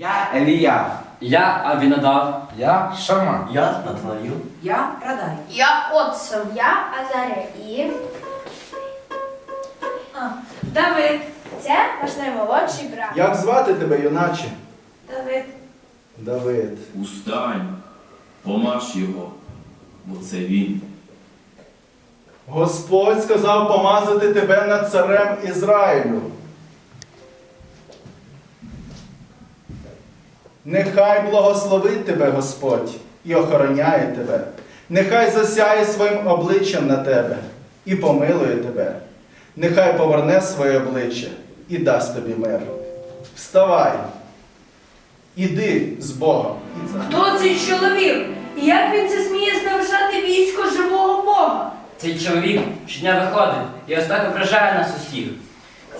Я Елія. Я Авінадав. Я Шама. Я Натанаїл. Я Радай. Я Отсом. Я Азаря. І А, Давид. це ваш наймолодший брат. Як звати тебе, юначе? Давид. Давид. Устань, помаж його, бо це він. Господь сказав помазати тебе над царем Ізраїлю. Нехай благословить тебе Господь і охороняє тебе. Нехай засяє своїм обличчям на тебе і помилує тебе. Нехай поверне своє обличчя і дасть тобі мир. Вставай, іди з Богом. Хто цей чоловік? І як він це сміє зневажати військо живого Бога? Цей чоловік щодня виходить і ось так ображає нас усіх.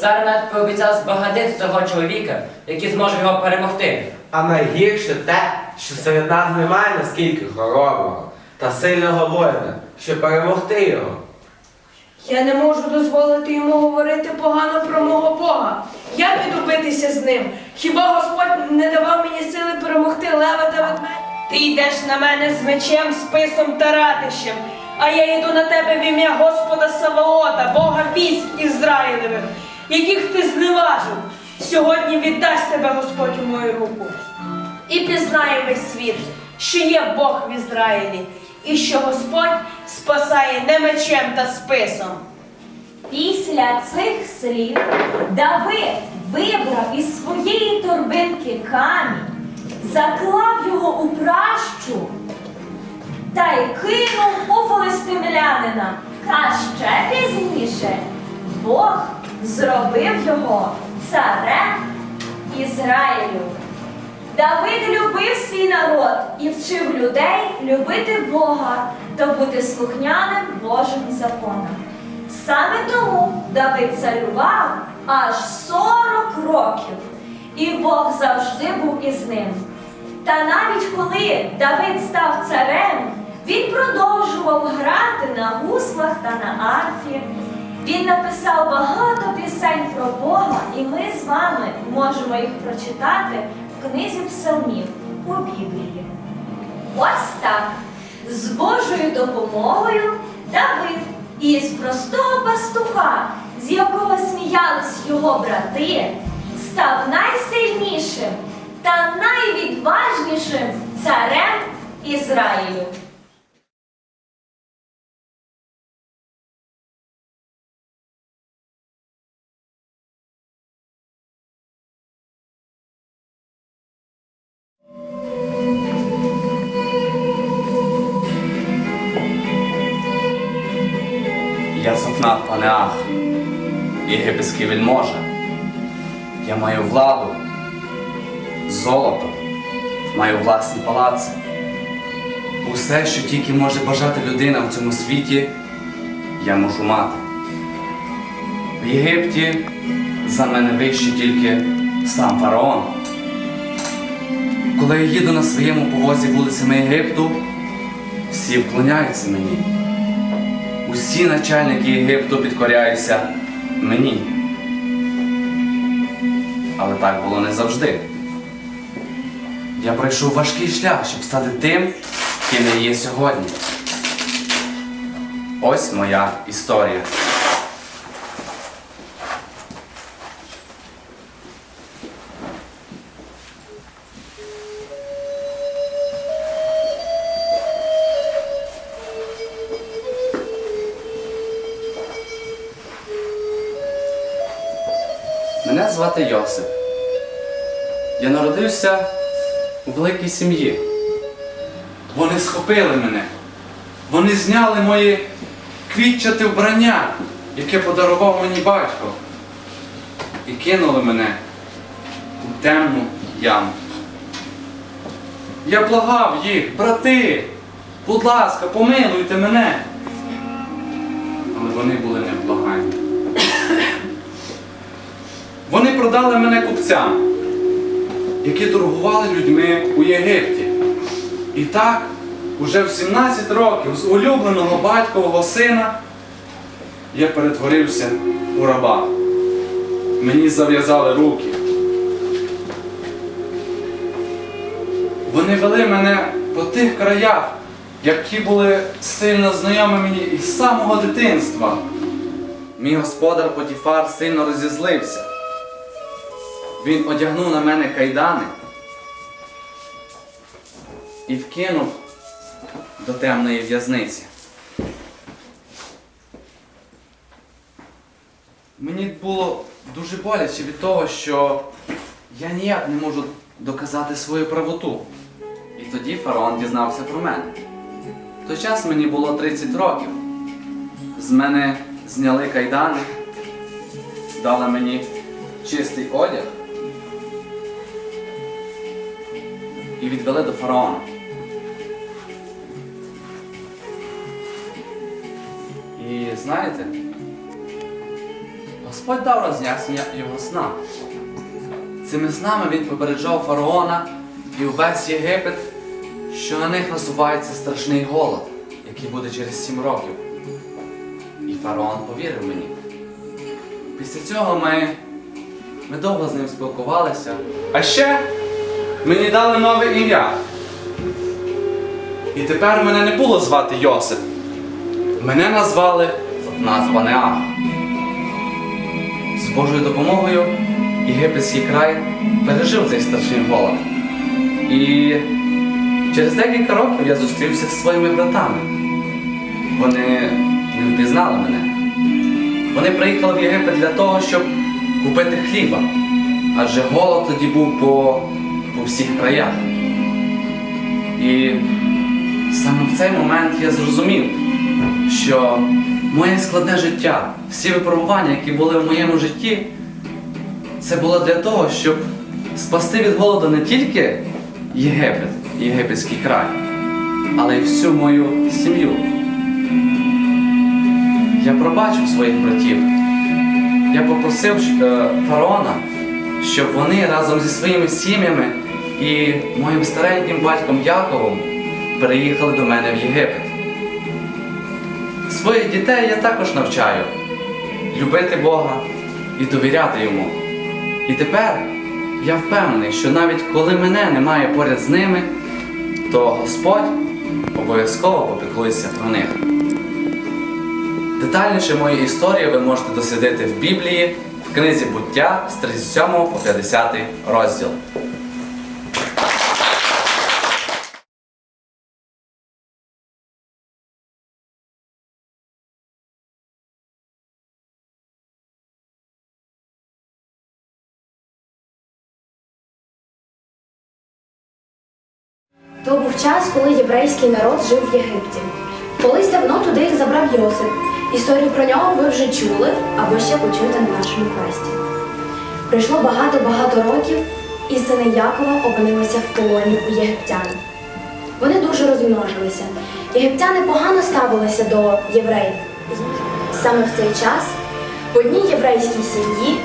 Цар навіть пообіцяв збагатити того чоловіка, який зможе його перемогти. А найгірше те, що серед нас немає наскільки хороброго та сильного воїна, щоб перемогти його. Я не можу дозволити йому говорити погано про мого Бога. Я піду битися з ним. Хіба Господь не давав мені сили перемогти лева та ведмедя? Ти йдеш на мене з мечем, списом та ратищем, а я йду на тебе в ім'я Господа Саваота, Бога військ Ізраїлевих, яких ти зневажив. Сьогодні віддасть тебе Господь у мою руку. І пізнає весь світ, що є Бог в Ізраїлі, і що Господь спасає не мечем та списом. Після цих слів Давид вибрав із своєї торбинки камінь, заклав його у пращу та й кинув у филистимлянина. А ще пізніше Бог зробив його царем Ізраїлю. Давид любив свій народ і вчив людей любити Бога та бути слухняним Божим законам. Саме тому Давид царював аж 40 років, і Бог завжди був із ним. Та навіть коли Давид став царем, він продовжував грати на гуслах та на арфі. Він написав багато пісень про Бога, і ми з вами можемо їх прочитати в книзі псалмів у Біблії. Ось так, з Божою допомогою Давид із простого пастуха, з якого сміялись його брати, став найсильнішим та найвідважнішим царем Ізраїлю. Єгипетський вельможа. Я маю владу, золото, маю власні палаци. Усе, що тільки може бажати людина в цьому світі, я можу мати. В Єгипті за мене вищий тільки сам фараон. Коли я їду на своєму повозі вулицями Єгипту, всі вклоняються мені. Усі начальники Єгипту підкоряються мені. Але так було не завжди. Я пройшов важкий шлях, щоб стати тим, ким я є сьогодні. Ось моя історія. Звати Йосип. Я народився у великій сім'ї. Вони схопили мене. Вони зняли моє квітчате вбрання, яке подарував мені батько, і кинули мене у темну яму. Я благав їх, брати, будь ласка, помилуйте мене. Продали мене купцям, які торгували людьми у Єгипті. І так, уже в 17 років з улюбленого батькового сина я перетворився у раба. Мені зав'язали руки. Вони вели мене по тих краях, які були сильно знайомі мені із самого дитинства. Мій господар Потіфар сильно розізлився. Він одягнув на мене кайдани і вкинув до темної в'язниці. Мені було дуже боляче від того, що я ніяк не можу доказати свою правоту. І тоді фараон дізнався про мене. В той час мені було 30 років. З мене зняли кайдани, дали мені чистий одяг і відвели до фараона. І знаєте, Господь дав роз'яснення його сна. Цими снами він попереджав фараона і увесь Єгипет, що на них насувається страшний голод, який буде через сім років. І фараон повірив мені. Після цього ми, ми довго з ним спілкувалися. А ще мені дали нове ім'я. І тепер мене не було звати Йосип. Мене назвали назва Неах. З Божою допомогою єгипетський край пережив цей страшний голод. І через декілька років я зустрівся з своїми братами. Вони не впізнали мене. Вони приїхали в Єгипет для того, щоб купити хліба. Адже голод тоді був по, по всіх краях. І саме в цей момент я зрозумів, що моє складне життя, всі випробування, які були в моєму житті, це було для того, щоб спасти від голоду не тільки Єгипет, єгипетський край, але й всю мою сім'ю. Я пробачив своїх братів. Я попросив е, фараона, щоб вони разом зі своїми сім'ями і моїм стареньким батьком Яковом переїхали до мене в Єгипет. Своїх дітей я також навчаю любити Бога і довіряти йому. І тепер я впевнений, що навіть коли мене немає поряд з ними, то Господь обов'язково попіклується про них. Детальніше мою історію ви можете дослідити в Біблії в книзі буття з 37 по 50 розділ. Час, коли єврейський народ жив в Єгипті. Колись давно туди їх забрав Йосип. Історію про нього ви вже чули або ще почуєте на нашому квесті. Пройшло багато-багато років, і сини Якова опинилися в полоні у єгиптян. Вони дуже розмножилися. Єгиптяни погано ставилися до євреїв. Саме в цей час в одній єврейській сім'ї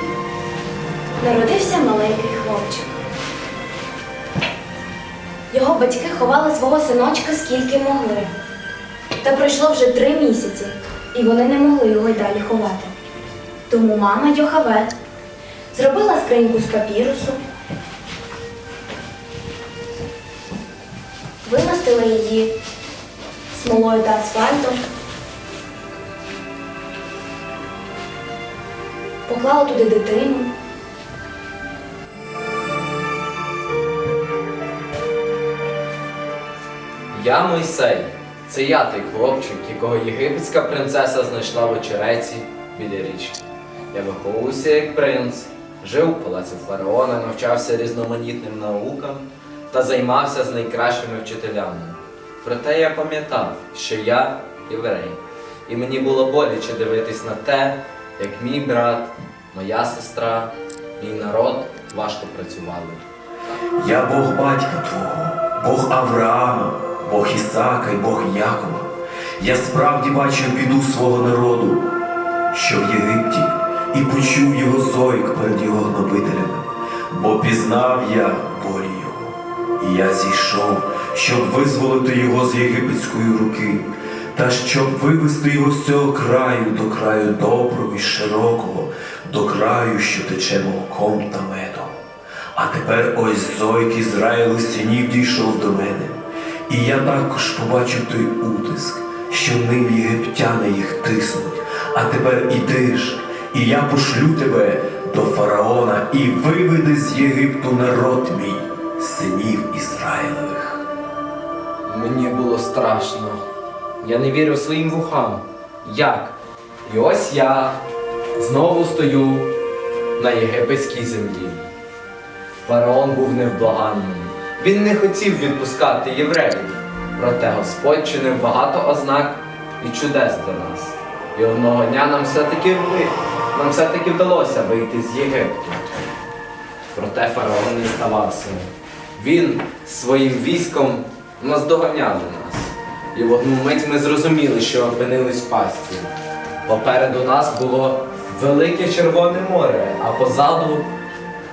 народився маленький хлопчик. Його батьки ховали свого синочка скільки могли. Та пройшло вже три місяці, і вони не могли його й далі ховати. Тому мама Йохаве зробила скриньку з папірусу, вимастила її смолою та асфальтом, поклала туди дитину. Я Мойсей. Це я той хлопчик, якого єгипетська принцеса знайшла в очереті біля річки. Я виховувався як принц, жив у палаці фараона, навчався різноманітним наукам та займався з найкращими вчителями. Проте я пам'ятав, що я єврей, і мені було боляче дивитись на те, як мій брат, моя сестра, мій народ важко працювали. Я Бог батька твого, Бог Авраама, Бог Ісаака і Бог Якова. Я справді бачив біду свого народу, що в Єгипті, і почув його зойк перед його гнобителями, бо пізнав я болі його. І я зійшов, щоб визволити його з єгипетської руки, та щоб вивести його з цього краю до краю доброго і широкого, до краю, що тече молоком та медом. А тепер ось зойк Ізраїлу стінів дійшов до мене. І я також побачив той утиск, що ним єгиптяни їх тиснуть. А тепер іди ж, і я пошлю тебе до фараона і виведи з Єгипту народ мій, синів Ізраїлевих. Мені було страшно. Я не вірив своїм вухам. Як? І ось я знову стою на єгипетській землі. Фараон був невблаганним. Він не хотів відпускати євреїв. Проте Господь чинив багато ознак і чудес для нас. І одного дня нам все-таки нам все-таки вдалося вийти з Єгипту. Проте фараон не здавався. Він своїм військом наздоганяв нас. І в одну мить ми зрозуміли, що опинились в пастці. Попереду нас було велике Червоне море, а позаду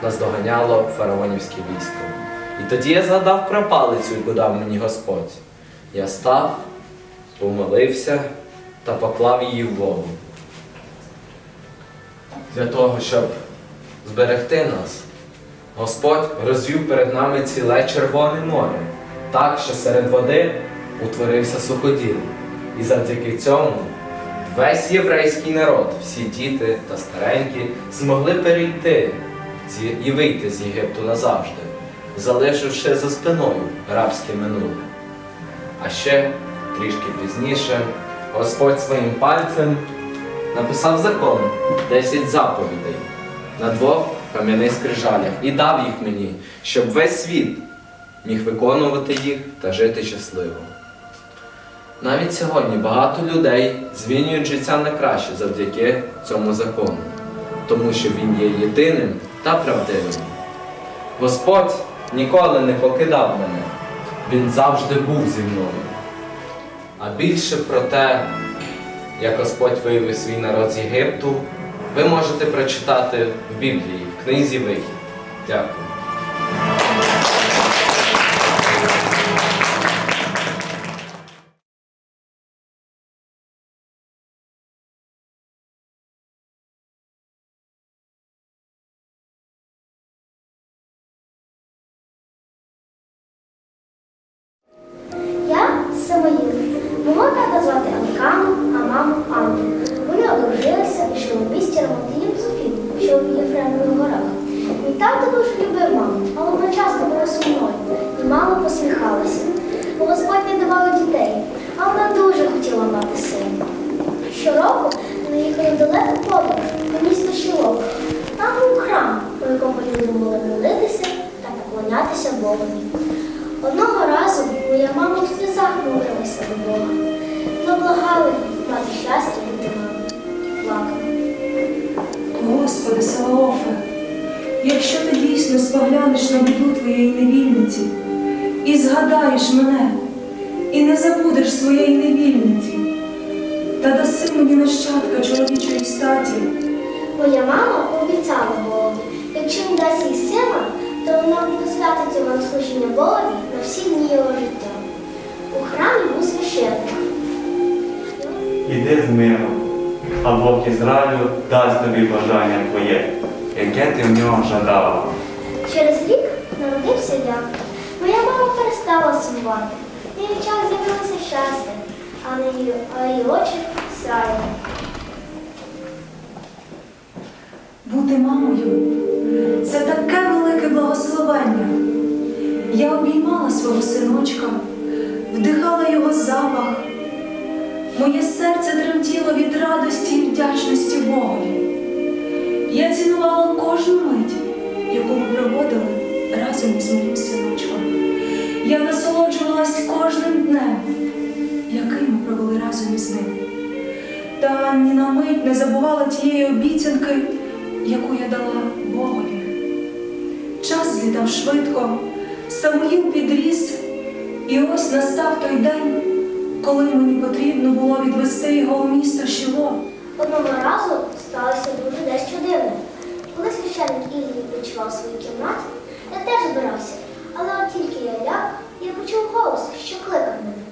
наздоганяло фараонівське військо. І тоді я згадав про палицю, яку дав мені Господь. Я став, помолився та поклав її в воду. Для того, щоб зберегти нас, Господь розвів перед нами ціле Червоне море, так, що серед води утворився суходіл. І завдяки цьому весь єврейський народ, всі діти та старенькі, змогли перейти і вийти з Єгипту назавжди, залишивши за спиною рабське минуле. А ще трішки пізніше Господь своїм пальцем написав закон 10 заповідей на двох кам'яних скрижалях і дав їх мені, щоб весь світ міг виконувати їх та жити щасливо. Навіть сьогодні багато людей змінюють життя на краще завдяки цьому закону, тому що він є єдиним та правдивим. Господь ніколи не покидав мене, Він завжди був зі мною. А більше про те, як Господь вивів свій народ з Єгипту, ви можете прочитати в Біблії, в книзі Вихід. Дякую. У якому молитися та поклонятися Богові. Одного разу моя мама в сльозах молилася до Бога. Ми благали мати щастя від мами і плакали. Господи, Саваофе, якщо ти дійсно споглянеш на біду твоєї невільниці і згадаєш мене, і не забудеш своєї невільниці, та даси мені нащадка чоловічої статі, Моя мама обіцяла Богові, якщо він дасть їй сина, то вона посвятить його на служіння Богові на всі дні його життя. У храмі був священник. Іди з миром, а Бог Ізраїлю дасть тобі бажання твоє, яке ти в нього жадала. Через рік народився я. Моя мама перестала сумувати. Її час з'явилося щастя, а на її, очі сяяли. Бути мамою це таке велике благословення. Я обіймала свого синочка, вдихала його запах. Моє серце тремтіло від радості і вдячності Богові. Я цінувала кожну мить, яку ми проводили разом із моїм синочком. Я насолоджувалась кожним днем, який ми провели разом із ним. Та ні на мить не забувала тієї обіцянки, яку я дала Богові. Час злітав швидко, Самуїл підріс, і ось настав той день, коли мені потрібно було відвести його у місто Шіло. Одного разу сталося дуже дещо дивне. Коли священник відпочивав в своїй кімнаті, я теж збирався, але от тільки я ляг, я почув голос, що кликав мене.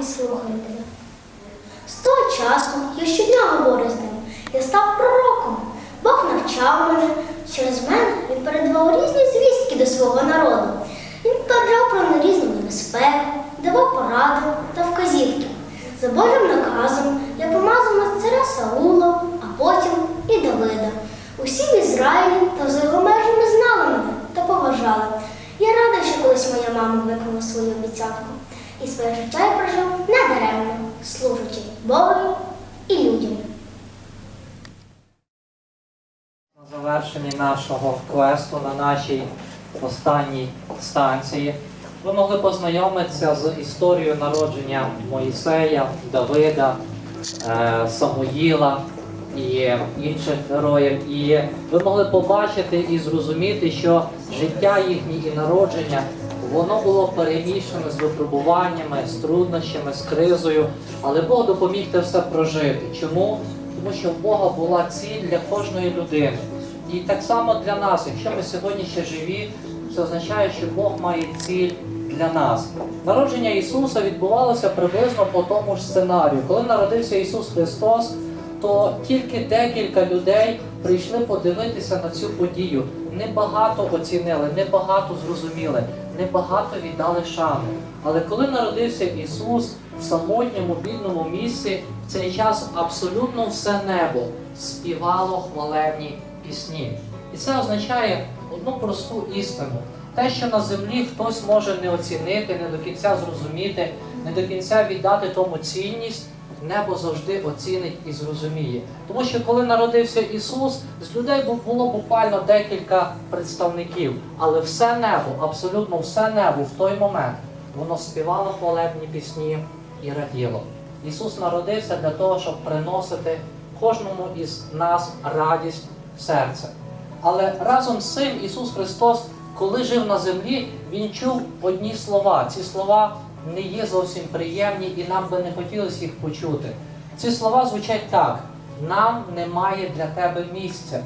Бо слухаю тебе. З того часу я щодня говорю з ним. Я став пророком. Бог навчав мене. Через мене він передавав різні звістки до свого народу. Він попереджав про різну небезпеку, давав поради та вказівки. За Божим наказом я помазав на царя Саула, а потім і Давида. Усі в Ізраїлі та за його межами знали мене та поважали. Я рада, що колись моя мама виконала свою обіцянку. І своє життя я прожив недаремно, служачи Богові і людям. На завершенні нашого квесту на нашій останній станції ви могли познайомитися з історією народження Моїсея, Давида, е, Самуїла і інших героїв. І ви могли побачити і зрозуміти, що життя їхнє і народження воно було перемішане з випробуваннями, з труднощами, з кризою, але Бог допоміг те все прожити. Чому? Тому що в Бога була ціль для кожної людини. І так само для нас, якщо ми сьогодні ще живі, це означає, що Бог має ціль для нас. Народження Ісуса відбувалося приблизно по тому ж сценарію. Коли народився Ісус Христос, то тільки декілька людей прийшли подивитися на цю подію. Небагато оцінили, небагато зрозуміли, небагато віддали шани. Але коли народився Ісус в самотньому бідному місці, в цей час абсолютно все небо співало хвалебні пісні. І це означає одну просту істину. Те, що на землі хтось може не оцінити, не до кінця зрозуміти, не до кінця віддати тому цінність, небо завжди оцінить і зрозуміє. Тому що коли народився Ісус, з людей було буквально декілька представників, але все небо, абсолютно все небо в той момент, воно співало хвалебні пісні і раділо. Ісус народився для того, щоб приносити кожному із нас радість серце. Але разом з цим Ісус Христос, коли жив на землі, Він чув одні слова. Ці слова не є зовсім приємні і нам би не хотілося їх почути. Ці слова звучать так: нам немає для тебе місця.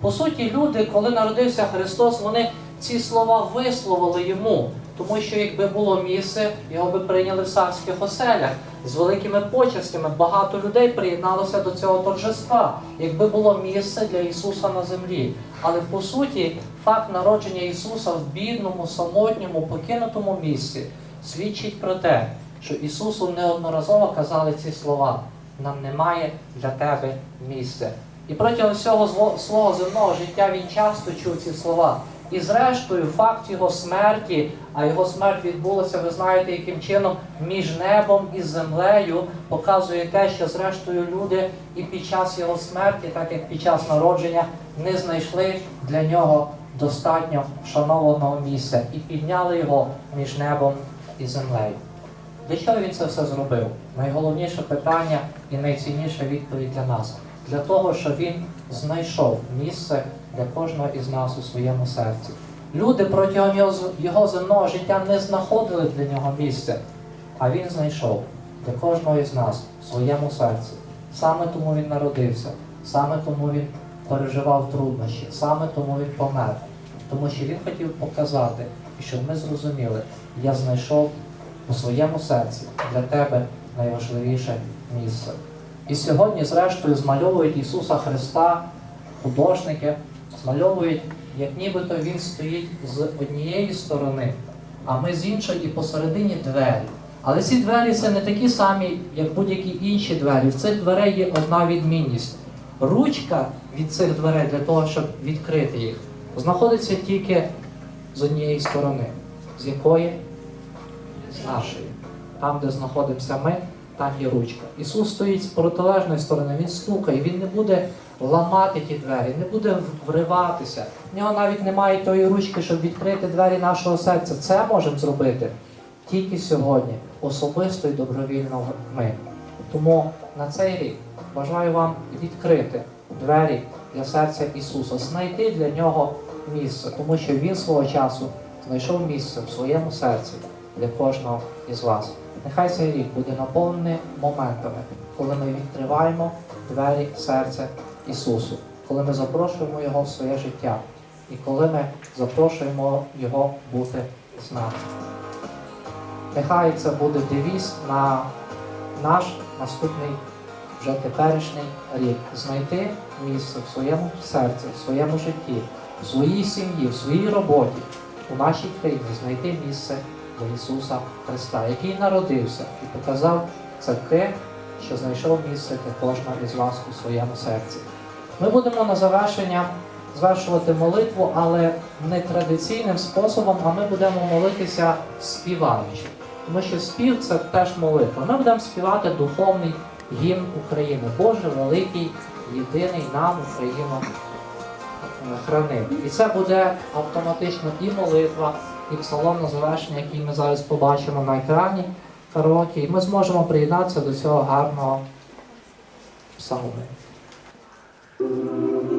По суті, люди, коли народився Христос, вони ці слова висловили йому, тому що якби було місце, його би прийняли в царських оселях з великими почестями. Багато людей приєдналося до цього торжества, якби було місце для Ісуса на землі. Але по суті, факт народження Ісуса в бідному, самотньому, покинутому місці свідчить про те, що Ісусу неодноразово казали ці слова: нам немає для тебе місця. І протягом всього свого земного життя він часто чув ці слова. І зрештою, факт його смерті, а його смерть відбулася, ви знаєте, яким чином між небом і землею показує те, що зрештою люди і під час його смерті, так як під час народження, не знайшли для нього достатньо вшанованого місця і підняли його між небом і землею. Для чого він це все зробив? Найголовніше питання і найцінніша відповідь для нас. Для того, щоб він знайшов місце для кожного із нас у своєму серці. Люди протягом його, земного життя не знаходили для нього місця, а він знайшов для кожного із нас в своєму серці. Саме тому він народився, саме тому він переживав труднощі, саме тому він помер. Тому що він хотів показати, щоб ми зрозуміли, я знайшов у своєму серці для тебе найважливіше місце. І сьогодні, зрештою, змальовують Ісуса Христа, художники, змальовують, як нібито Він стоїть з однієї сторони, а ми з іншої посередині двері. Але ці двері це не такі самі, як будь-які інші двері. В цих дверей є одна відмінність. Ручка від цих дверей для того, щоб відкрити їх, знаходиться тільки з однієї сторони. З якої? З нашої. Там, де знаходимося ми, там є ручка. Ісус стоїть з протилежної сторони, Він стукає, Він не буде ламати ті двері, не буде вриватися. В нього навіть немає тої ручки, щоб відкрити двері нашого серця. Це можемо зробити тільки сьогодні, особисто і добровільно ми. Тому на цей рік бажаю вам відкрити двері для серця Ісуса, знайти для нього місце, тому що Він свого часу знайшов місце в своєму серці для кожного із вас. Нехай цей рік буде наповнений моментами, коли ми відкриваємо двері серця Ісусу, коли ми запрошуємо Його в своє життя. і коли ми запрошуємо Його бути з нами. Нехай це буде девіз на наш наступний вже теперішній рік. Знайти місце в своєму серці, в своєму житті, в своїй сім'ї, в своїй роботі, у нашій країні знайти місце до Ісуса Христа, який народився і показав це те, що знайшов місце для кожного із вас у своєму серці. Ми будемо на завершення звершувати молитву, але не традиційним способом, а ми будемо молитися співаючи. Тому що спів це теж молитва. Ми будемо співати духовний гімн України. Боже великий, єдиний нам Україну е, хранив. І це буде автоматично і молитва, і псалом на завершення, який ми зараз побачимо на екрані караоке. І ми зможемо приєднатися до цього гарного псалму. Música